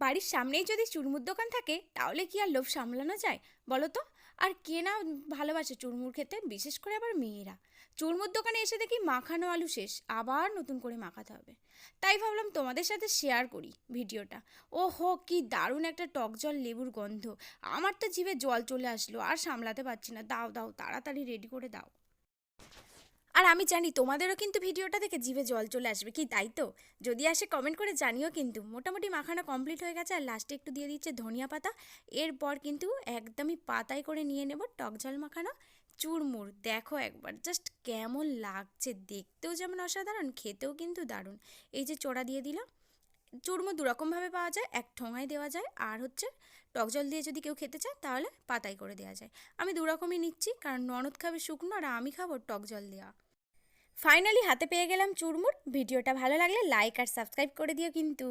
বাড়ির সামনেই যদি চুরমুর দোকান থাকে, তাহলে কি আর লোভ সামলানো যায়? বলো তো। আর কে না ভালোবাসে চুরমুর খেতে, বিশেষ করে আবার মেয়েরা? চুরমুর দোকানে এসে দেখি মাখানো আলু শেষ, আবার নতুন করে মাখাতে হবে। তাই ভাবলাম তোমাদের সাথে শেয়ার করি ভিডিওটা। ও হো কি দারুণ একটা টক জল লেবুর গন্ধ। আমার তো জিভে জল চলে আসলো, আর সামলাতে পারছি না। দাও দাও, তাড়াতাড়ি রেডি করে দাও। আমি জানি তোমাদেরও কিন্তু ভিডিওটা দেখে জিভে জল চলে আসবে, কি তাই তো? যদি আসে কমেন্ট করে জানিও কিন্তু। মোটামুটি মাখানো কমপ্লিট হয়ে গেছে আর লাস্টে একটু দিয়ে দিচ্ছে ধনিয়া পাতা। এরপর কিন্তু একদমই পাতায় করে নিয়ে নেব টক ঝাল মাখানো চুরমুর। দেখো একবার জাস্ট কেমন লাগছে। দেখতেও যেমন অসাধারণ, খেতেও কিন্তু দারুণ। এই যে চোড়া দিয়ে দিলাম, চুরমুর দুরকমভাবে পাওয়া যায়, এক ঠোঙায় দেওয়া যায়। আর হচ্ছে টক জল দিয়ে যদি কেউ খেতে চায় তাহলে পাতায় করে দেওয়া যায়। আমি দুরকমই নিচ্ছি কারণ ননদ খাবে শুকনো আর আমি খাব টক জল দেওয়া। ফাইনালি হাতে পেয়ে গেলাম চুরমুর। ভিডিওটা ভালো লাগলে লাইক আর সাবস্ক্রাইব করে দিও কিন্তু।